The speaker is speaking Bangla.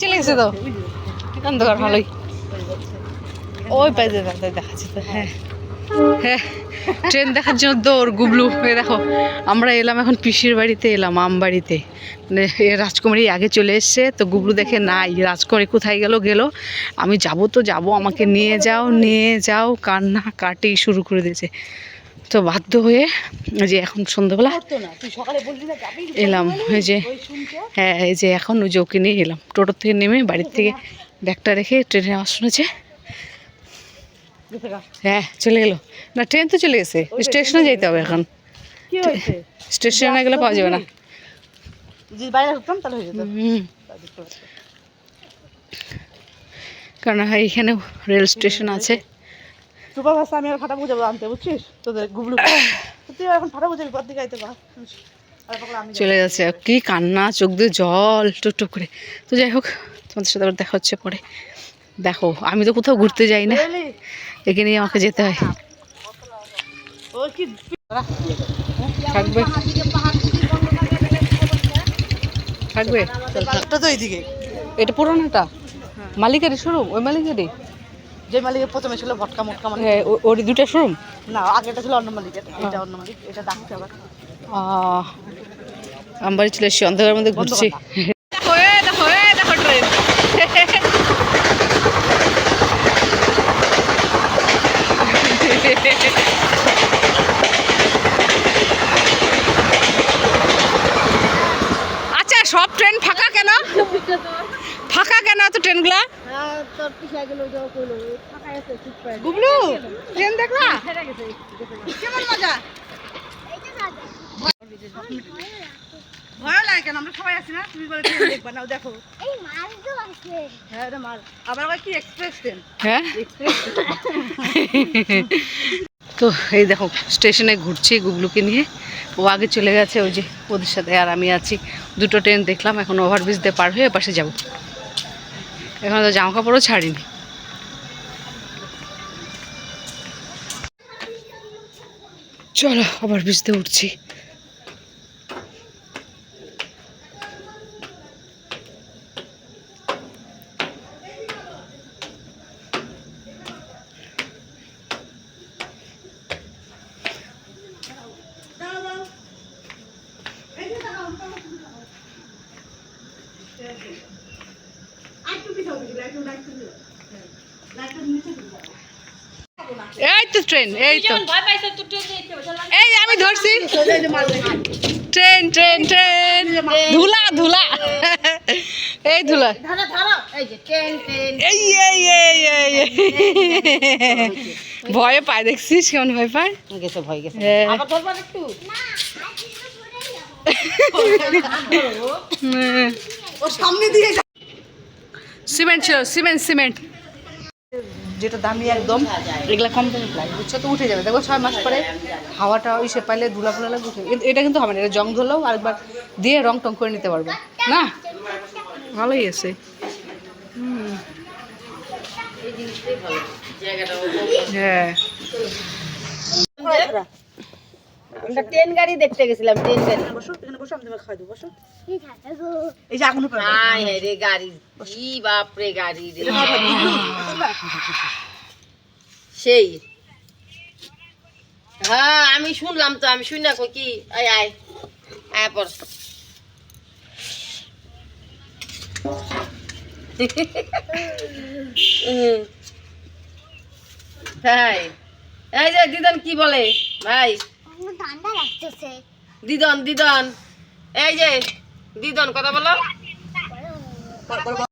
চলে গেছে তো। অন্ধকার ভালোই। ওই পাই দেখাচ্ছি তো হ্যাঁ। হ্যাঁ ট্রেন দেখার জন্য দৌড়, গুবলু। এ দেখো, আমরা এলাম এখন পিসির বাড়িতে, এলাম আম বাড়িতে। মানে রাজকুমারী আগে চলে এসছে, তো গুবলু দেখে নাই, রাজকুমারী কোথায় গেল গেল। আমি যাব তো যাব, আমাকে নিয়ে যাও নিয়ে যাও, কান্না কাটি শুরু করে দিয়েছে। তো বাধ্য হয়ে ওই যে এখন সন্ধ্যাবেলা এলাম ওই যে হ্যাঁ এই যে এখন ওই যে ওকে নিয়ে এলাম। টোটোর থেকে নেমে বাড়ির থেকে ব্যাগটা রেখে ট্রেনে আওয়াজ শুনেছে। হ্যাঁ চলে গেলো। না ট্রেন তো চলে গেছে। স্টেশনে যেতে হবে এখন। স্টেশনে গেলে পাওয়া যাবে না। কারণ এইখানেও রেল স্টেশন আছে। সুপার ভাষা আমি আর ফাটা বুঝাবো আনতে বুঝছিস? তোদের গুবলু। তুই এখন ফাটা বুঝাবি পর দিকে আইতে পার। চলে যাচ্ছে কি কান্না চোখ দিয়ে জল টুকটুক করে। তো যাই হোক তোমাদের সাথে আবার দেখা হচ্ছে পরে। দেখো আমি তো কোথাও ঘুরতে যাই না? একে নিয়ে আমাকে যেতে হয়। থাকবে। থাকবে? এটা তো এইদিকে এটা পুরোনোটা। মালিকেরই শোরুম ওই মালিকেরই যে মালিকের প্রথমে ছিল ভটকা মটকা মানে ওর দুটা শোরুম না আগেটা ছিল অন্য মালিকের এটা অন্য মালিক এটা ডাকছে আবার। আমার বাড়ি চলে এসেছি অন্ধকারের মধ্যে ঘুরছি। আচ্ছা সব ট্রেন ফাঁকা কেন? ফাঁকা কেন এত ট্রেনগুলা? গুবলু ট্রেন দেখলা? কেমন মজা? ভয় লাগে কেন? আমরা সবাই আছি না? তুমি বলে ট্রেন দেখবা না দেখো। হ্যাঁ মাল। আবার আবার কি এক্সপ্রেস ট্রেন? হ্যাঁ? তো এই দেখো স্টেশনে ঘুরছি গুগলুকে নিয়ে। ও আগে চলে গেছে ওই যে ওদের সাথে আর আমি আছি। দুটো ট্রেন দেখলাম এখন ওভারব্রিজ দিয়ে পার হয়ে পাশে যাব। এখন তো জামা কাপড়ও ছাড়িনি। চলো আবার ভিজতে উঠছি। এই তো। ট্রেন এই তো এই আমি ধরছি। ট্রেন ট্রেন ট্রেন ধুলা ধুলা। এই ধুলা। এই এই এই এই এই। ভয়ে পায় দেখছিস কেমন ভয় পায়? গেছে ভয় গেছে। হ্যাঁ। আবার ধরবা একটু? ও সামনে দিয়ে সিমেন্ট ছিল সিমেন্ট সিমেন্ট। যেটা দামি একদম, এগুলা কম দামে প্রায়। বুঝছ তো? উঠে যাবে। দেখো ছয় মাস পরে হাওয়াটা ওই সে পাইলে ধুলা ফুলা লাগবে উঠে এটা কিন্তু হবে না, এটা জং ধরলেও আরেকবার দিয়ে রং টং করে নিতে পারবে। না? ভালোই আছে। হ্যাঁ। আমরা ট্রেন গাড়ি দেখতে গেছিলাম, ট্রেন গাড়ি। বসো আমি তোমাকে খাই দেবো বসো। এই যে আগুন উপরে রে গাড়ি কি বাপরে গাড়ি রে। সেই। হ্যাঁ আমি শুনলাম তো আমি শুন না কি আয় আয়। আয় পর। তাই এই যে দিদন কি বলে? ভাই। দিদন দিদন। এই যে দিদন কথা বলো।